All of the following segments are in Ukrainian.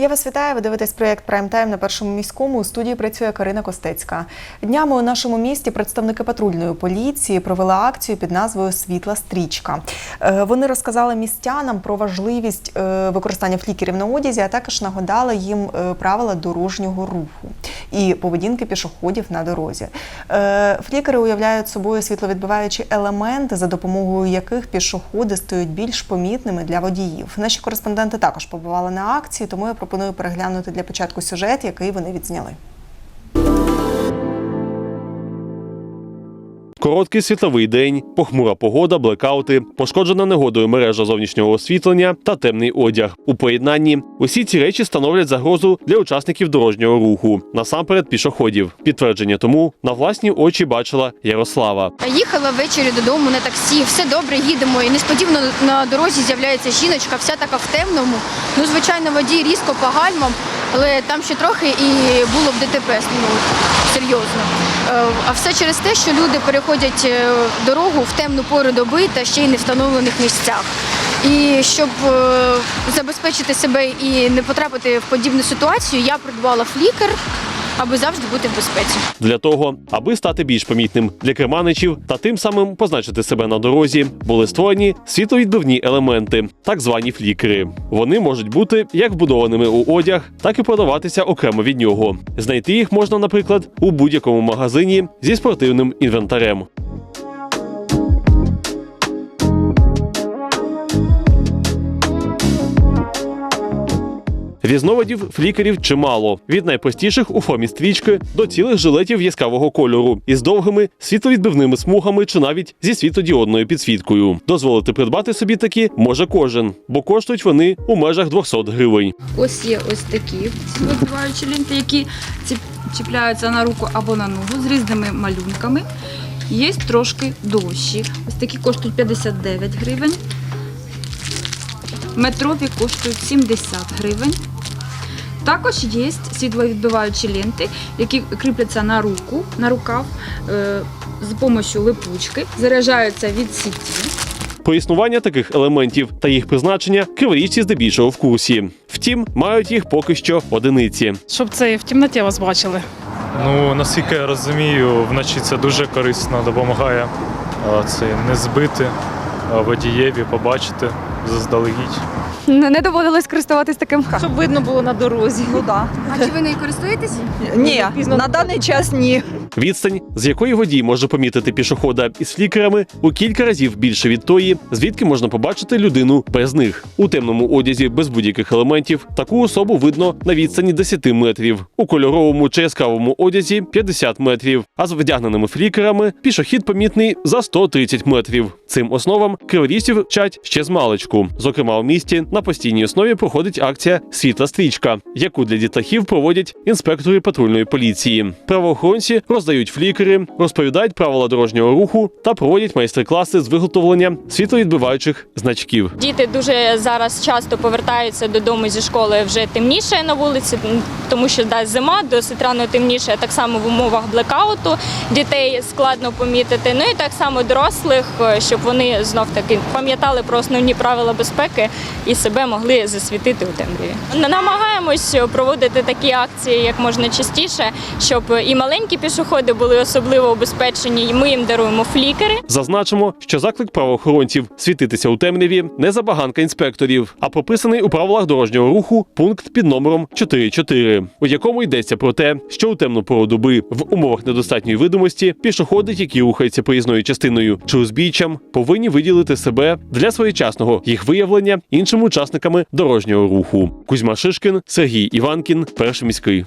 Я вас вітаю. Ви дивитесь проєкт Прайм Тайм на першому міському. У студії працює Карина Костецька. Днями у нашому місті представники патрульної поліції провели акцію під назвою Світла стрічка. Е, Вони розказали містянам про важливість е, використання флікерів на одязі, а також нагадали їм е, правила дорожнього руху і поведінки пішоходів на дорозі. Флікери уявляють собою світловідбиваючі елементи, за допомогою яких пішоходи стають більш помітними для водіїв. Наші кореспонденти також побували на акції, тому я пропоную переглянути для початку сюжет, який вони відзняли. Короткий світловий день, похмура погода, блекаути, пошкоджена негодою мережа зовнішнього освітлення та темний одяг. У поєднанні усі ці речі становлять загрозу для учасників дорожнього руху, насамперед пішоходів. Підтвердження тому на власні очі бачила Ярослава. Їхала ввечері додому на таксі, все добре, їдемо. І несподівано на дорозі з'являється жіночка, вся така в темному. Ну, звичайно, водій різко по гальмам, але там ще трохи і було б ДТП, ну, серйозно. Е, А все через те, що люди переходять е, дорогу в темну пору доби та ще й не встановлених місцях. І щоб е, забезпечити себе і не потрапити в подібну ситуацію, я придбала флікер, аби завжди бути в безпеці. Для того, аби стати більш помітним для керманичів та тим самим позначити себе на дорозі, були створені світловідбивні елементи, так звані флікери. Вони можуть бути як вбудованими у одяг, так і продаватися окремо від нього. Знайти їх можна, наприклад, у будь-якому магазині зі спортивним інвентарем. Різновидів флікерів чимало від найпростіших у формі стрічки до цілих жилетів яскравого кольору із довгими світловідбивними смугами чи навіть зі світлодіодною підсвіткою. Дозволити придбати собі такі може кожен, бо коштують вони у межах 200 гривень. Ось є ось такі відбиваючі ленти, які чіпляються на руку або на ногу з різними малюнками. Є трошки дорожчі. Ось такі коштують 59 гривень. Метрові коштують 70 гривень. Також є світловідбиваючі ленти, які кріпляться на руку, на рукав е, з допомогою липучки, заряджаються від сіті. Про існування таких елементів та їх призначення криворіжці здебільшого в курсі. Втім, мають їх поки що одиниці. щоб це і в темноті вас бачили. Ну, наскільки я розумію, вночі це дуже корисно допомагає це не збити водієві, побачити заздалегідь. Не, не доводилось користуватись таким. Щоб видно було на дорозі. Ну да. А чи ви нею користуєтесь? Ні, на даний час ні. Відстань, з якої водій може помітити пішохода із флікерами, у кілька разів більше від тої, звідки можна побачити людину без них. У темному одязі без будь-яких елементів таку особу видно на відстані 10 метрів, у кольоровому чи яскравому одязі 50 метрів, а з вдягненими флікерами пішохід помітний за 130 метрів. Цим основам криворізців вчать ще з маличку. Зокрема, у місті на постійній основі проходить акція Світла стрічка, яку для дітлахів проводять інспектори патрульної поліції. Правоохоронці роздають флікери, розповідають правила дорожнього руху та проводять майстер-класи з виготовлення світловідбиваючих значків. Діти дуже зараз часто повертаються додому зі школи вже темніше на вулиці, тому що да, зима досить рано темніше. Так само в умовах блекауту дітей складно помітити. Ну і так само дорослих, е, щоб вони знов таки пам'ятали про основні правила безпеки і себе могли засвітити у темряві. Намагаємось проводити такі акції як можна частіше, щоб і маленькі пішоходи були особливо убезпечені. І ми їм даруємо флікери. Зазначимо, що заклик правоохоронців світитися у темряві не забаганка інспекторів, а прописаний у правилах дорожнього руху пункт під номером 4.4, у якому йдеться про те, що у темну пору доби в умовах недостатньої видимості пішоходи, які рухаються проїзною частиною чи узбіччям, повинні виділити себе для своєчасного їх виявлення іншими учасниками дорожнього руху. Кузьма Шишкін, Сергій Іванкін, перший міський.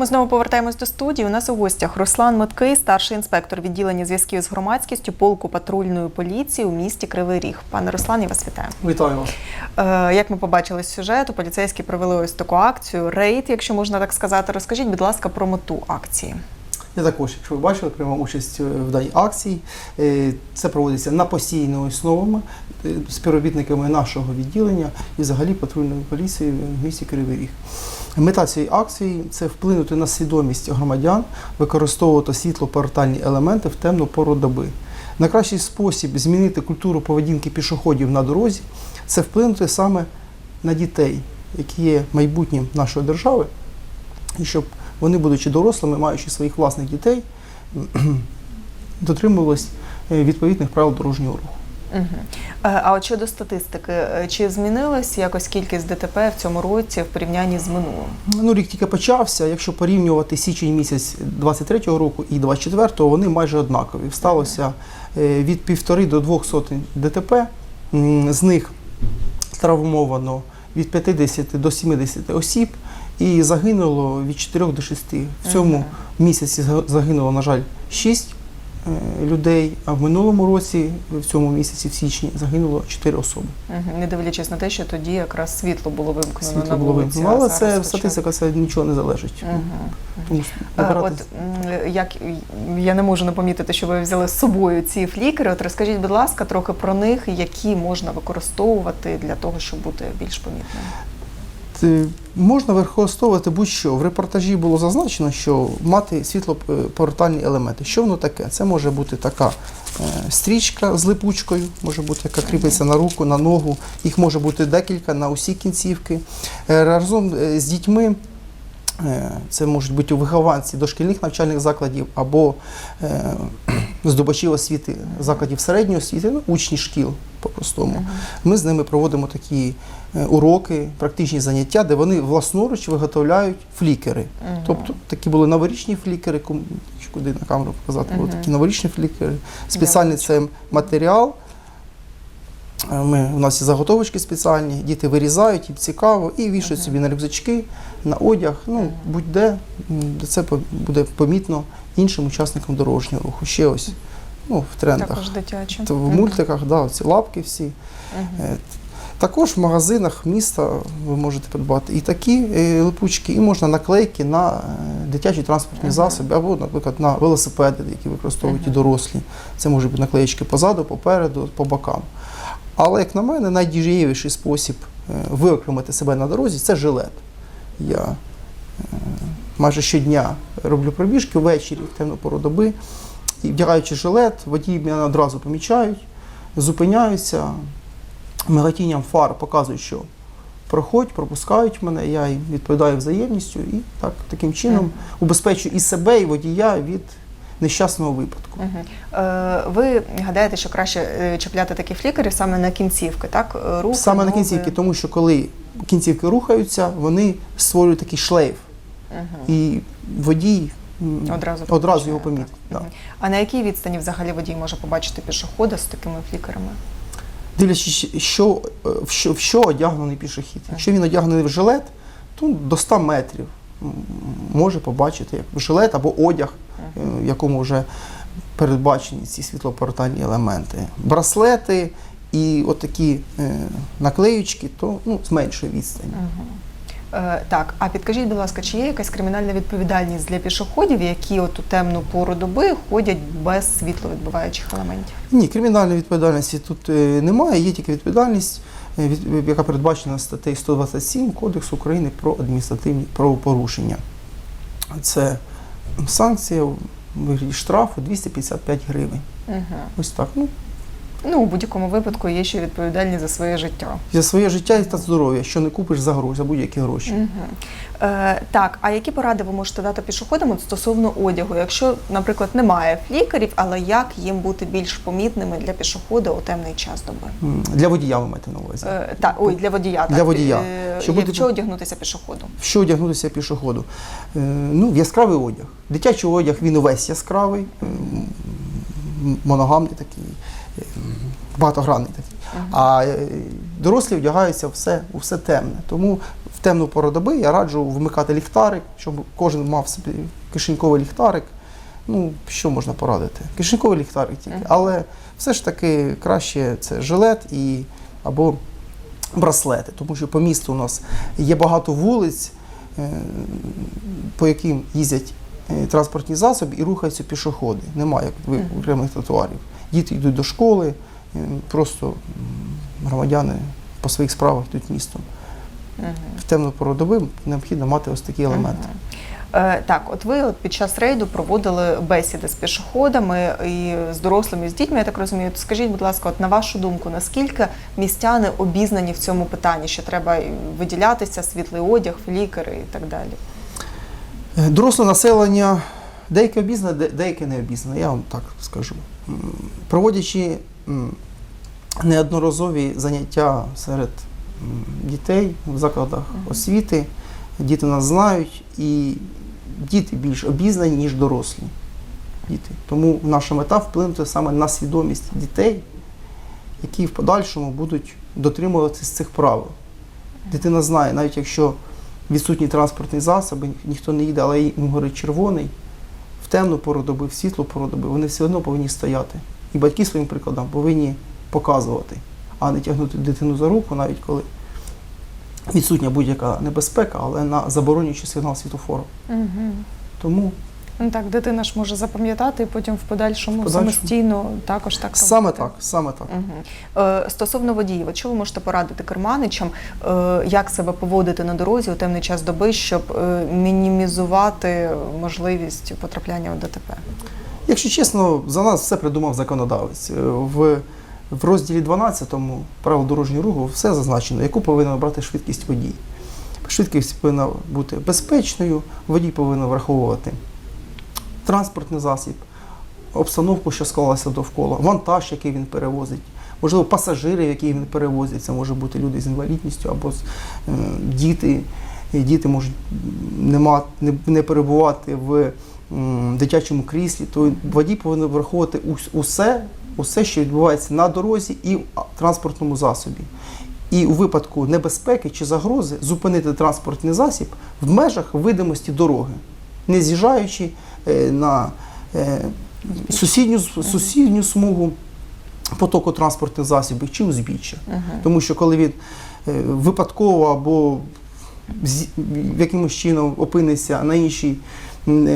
Ми знову повертаємось до студії. У нас у гостях Руслан Миткий, старший інспектор відділення зв'язків з громадськістю полку патрульної поліції у місті Кривий Ріг. Пане Руслан, я вас вітаю. Вітаю вас. Е, Як ми побачили з сюжету, поліцейські провели ось таку акцію рейд, якщо можна так сказати. Розкажіть, будь ласка, про мету акції. Я також, якщо ви бачили, приймав участь е, в даній акції. Е, Це проводиться на постійній основі е, співробітниками нашого відділення і взагалі патрульної поліції в місті Кривий Ріг. Мета цієї акції це вплинути на свідомість громадян, використовувати світлопортальні елементи в темну пору доби. Найкращий спосіб змінити культуру поведінки пішоходів на дорозі це вплинути саме на дітей, які є майбутнім нашої держави, і щоб вони, будучи дорослими, маючи своїх власних дітей, дотримувались е, відповідних правил дорожнього руху. Е, А от щодо статистики, е, чи змінилась якось кількість ДТП в цьому році в порівнянні з минулим? Ну, рік тільки почався. Якщо порівнювати січень місяць 23-го року і 24-го, вони майже однакові. Сталося від півтори до двох сотень ДТП. З них травмовано від 50 до 70 осіб і загинуло від 4 до 6. В цьому місяці загинуло, на жаль, 6 людей, а в минулому році, в цьому місяці, в січні, загинуло 4 особи. Не дивлячись на те, що тоді якраз світло було вимкнено Світло на було вулиці. вимкнено. Але це статистика, це нічого не залежить. Тому Е, От як я не можу не помітити, що ви взяли з собою ці флікери. От розкажіть, будь ласка, трохи про них, які можна використовувати для того, щоб бути більш помітним. Е, Можна використовувати будь-що. В репортажі було зазначено, що мати світлопортальні елементи. Що воно таке? Це може бути така е, стрічка з липучкою, може бути, яка кріпиться на руку, на ногу. Їх може бути декілька на усі кінцівки. Е, Разом з дітьми. Е, Це можуть бути вихованці дошкільних навчальних закладів або е, здобачів освіти закладів середньої освіти, ну, учні шкіл по-простому. Ми з ними проводимо такі е, уроки, практичні заняття, де вони власноруч виготовляють флікери. Тобто такі були новорічні флікери, куди на камеру показати, були такі новорічні флікери. Спеціальний це матеріал. Е, Ми, у нас є заготовочки спеціальні, діти вирізають, їм цікаво, і вішають собі на рюкзачки, на одяг, ну, будь-де, де це буде помітно іншим учасникам дорожнього руху. Ще ось ну, в трендах. Також дитячі. То в мультиках, да, ці лапки всі. Е, Також в магазинах міста ви можете придбати і такі е, липучки, і можна наклейки на дитячі транспортні Мгм. засоби, або, наприклад, на велосипеди, які використовують і дорослі. Це можуть бути наклеєчки позаду, попереду, по бокам. Але, як на мене, найдієвіший спосіб е, виокремити себе на дорозі це жилет. Я е, майже щодня роблю пробіжки ввечері, в темну пору доби, і вдягаючи жилет, водії мене одразу помічають, зупиняються, миготінням фар показують, що проходь, пропускають мене, я їм відповідаю взаємністю і так, таким чином убезпечую і себе, і водія від нещасного випадку. Е, Ви гадаєте, що краще е, чіпляти такі флікери саме на кінцівки, так? Е, Руки, Саме на кінцівки, тому що коли кінцівки рухаються, вони створюють такий шлейф, Мгм. і водій Одразу одразу його помітить. так. Да. А на якій відстані взагалі водій може побачити пішохода з такими флікерами? Дивлячись, що, в, що, в що одягнений пішохід. Якщо він одягнений в жилет, то до 100 метрів може побачити як жилет або одяг, в якому вже передбачені ці світлопортальні елементи. Браслети і отакі е, наклеючки, то ну, з меншої відстані. Е, так, а підкажіть, будь ласка, чи є якась кримінальна відповідальність для пішоходів, які от у темну пору доби ходять без світловідбиваючих елементів? Ні, кримінальної відповідальності тут е, немає, є тільки відповідальність, е, яка передбачена статтею 127 Кодексу України про адміністративні правопорушення. Це санкція у вигляді штрафу 255 гривень. Угу. Ось так. Ну, Ну, у будь-якому випадку є ще відповідальність за своє життя. за своє життя та здоров'я, що не купиш за гроші, за будь-які гроші. Угу. Е, так, а які поради ви можете дати пішоходам от стосовно одягу? Якщо, наприклад, немає флікерів, але як їм бути більш помітними для пішохода у темний час доби? Для водія ви маєте на увазі. Е, та, ой, для водія. Для так. водія. Е, Щоб бути- що одягнутися пішоходу? В що одягнутися пішоходу? Е, ну, в яскравий одяг. Дитячий одяг він увесь яскравий, м, моногамний такий, багатогранний такий. А е, дорослі вдягаються все, у все темне. Тому в темну пору доби я раджу вмикати ліхтарик, щоб кожен мав собі кишеньковий ліхтарик. Ну, що можна порадити? Кишеньковий ліхтарик тільки. Але все ж таки краще це жилет і або браслети, тому що по місту у нас є багато вулиць, е, по яким їздять е, транспортні засоби і рухаються пішоходи. Немає окремих тротуарів. Діти йдуть до школи, е, просто громадяни по своїх справах йдуть містом. Угу. В темну пору доби необхідно мати ось такі елементи. Е, Так, от ви от під час рейду проводили бесіди з пішоходами і з дорослими, і з дітьми, я так розумію. То скажіть, будь ласка, от на вашу думку, наскільки містяни обізнані в цьому питанні, що треба виділятися, світлий одяг, флікери і так далі? Е, Доросле населення деяке обізнане, де- деяке не обізнане, я вам так скажу. Проводячи неодноразові заняття серед дітей в закладах освіти, діти нас знають і діти більш обізнані, ніж дорослі діти. Тому наша мета вплинути саме на свідомість дітей, які в подальшому будуть дотримуватись цих правил. Дитина знає, навіть якщо відсутні транспортні засоби, ніхто не їде, але їм горить червоний, темну пору доби, в світлу пору доби, вони все одно повинні стояти. І батьки своїм прикладом повинні показувати, а не тягнути дитину за руку, навіть коли відсутня будь-яка небезпека, але на заборонюючий сигнал світофору. Угу. Тому Ну так, дитина ж може запам'ятати і потім в подальшому, В подальшому. самостійно також так робити. саме так, саме так. Угу. Е, стосовно водіїв, що ви можете порадити керманичам, е, як себе поводити на дорозі у темний час доби, щоб е, мінімізувати можливість потрапляння у ДТП? Якщо чесно, за нас все придумав законодавець. Е, В, в розділі 12 правил дорожнього руху все зазначено, яку повинна брати швидкість водій. Швидкість повинна бути безпечною, водій повинен враховувати транспортний засіб, обстановку, що склалася довкола, вантаж, який він перевозить, можливо, пасажирів, які він перевозить. Це може бути люди з інвалідністю або е, діти. І діти можуть не, ма- не, перебувати в дитячому кріслі, то водій повинен враховувати усе, усе, що відбувається на дорозі і в транспортному засобі. І у випадку небезпеки чи загрози зупинити транспортний засіб в межах видимості дороги, не з'їжджаючи на е, сусідню, сусідню смугу потоку транспортних засобів чи узбіччя. Тому що коли він е, випадково або якимось чином опиниться на іншій е,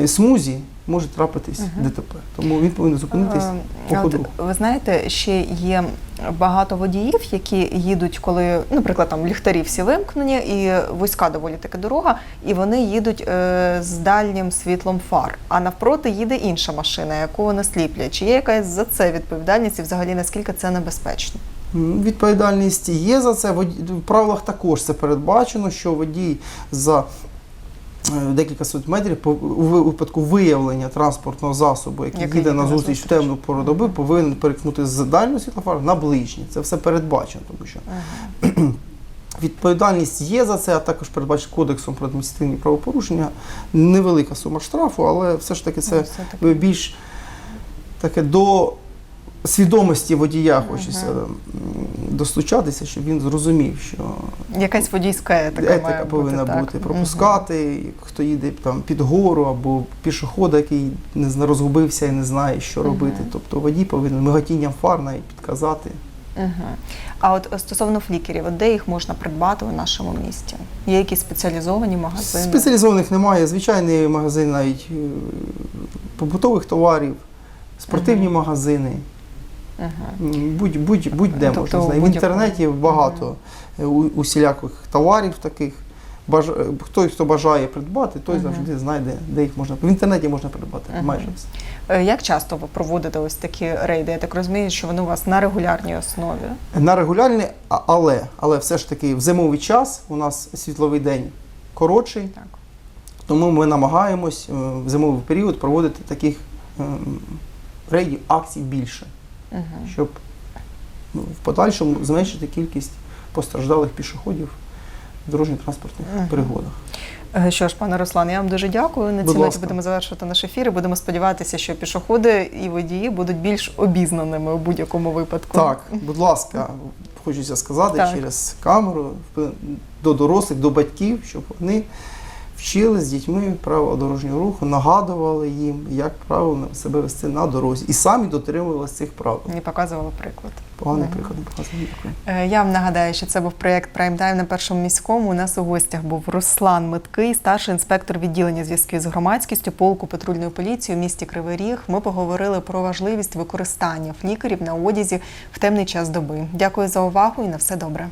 смузі, може трапитись ДТП. Тому він повинен зупинитись Е, по ходу. ви знаєте, ще є багато водіїв, які їдуть, коли, наприклад, там ліхтарі всі вимкнені, і вузька доволі таки дорога, і вони їдуть е, з дальнім світлом фар. А навпроти їде інша машина, яку вони сліплять. Чи є якась за це відповідальність і взагалі наскільки це небезпечно? Відповідальність є за це. В правилах також це передбачено, що водій за е, декілька сот метрів у випадку виявлення транспортного засобу, який Який їде на зустріч в темну пору доби, повинен перекнути з дальнього світлофару на ближній. Це все передбачено, тому що відповідальність є за це, а також передбачено кодексом про адміністративні правопорушення. Невелика сума штрафу, але все ж таки це більш таке до свідомості водія хочеться достучатися, щоб він зрозумів, що Якась водійська етика, має повинна бути, бути, пропускати, хто їде там під гору або пішохода, який не зна- розгубився і не знає, що робити. Тобто водій повинен миготінням фар навіть підказати. Угу. А от е, стосовно флікерів, от де їх можна придбати у нашому місті? Є якісь спеціалізовані магазини? Спеціалізованих немає. Звичайний магазин навіть е, побутових товарів, спортивні магазини. М, Будь, будь, будь-де Тобто можна знайти. В інтернеті багато е, усіляких товарів таких. Баж... е, Хто, хто бажає придбати, той завжди знайде, де їх можна. В інтернеті можна придбати майже все. Е, Як часто ви проводите ось такі рейди? Я так розумію, що вони у вас на регулярній основі. На регулярні, а- але, але все ж таки в зимовий час у нас світловий день коротший, Так. тому ми намагаємось в зимовий період проводити таких ем, рейдів, акцій більше. Щоб ну, в подальшому зменшити кількість постраждалих пішоходів в дорожньо-транспортних пригодах. Е, Що ж, пане Руслан, я вам дуже дякую. На цій ноті будемо завершувати наш ефір. і Будемо сподіватися, що пішоходи і водії будуть більш обізнаними у будь-якому випадку. Так, будь ласка, хочеться сказати Так. через камеру до дорослих, до батьків, щоб вони вчили з дітьми правила дорожнього руху, нагадували їм, як правильно себе вести на дорозі, і самі дотримувалися цих правил. Мені показували приклад. Поганий Мгм. приклад. Дякую. Е, Я вам нагадаю, що це був проєкт Прайм Тайм на першому міському. У нас у гостях був Руслан Миткий, старший інспектор відділення зв'язків з громадськістю полку патрульної поліції у місті Кривий Ріг. Ми поговорили про важливість використання флікерів на одязі в темний час доби. Дякую за увагу і на все добре.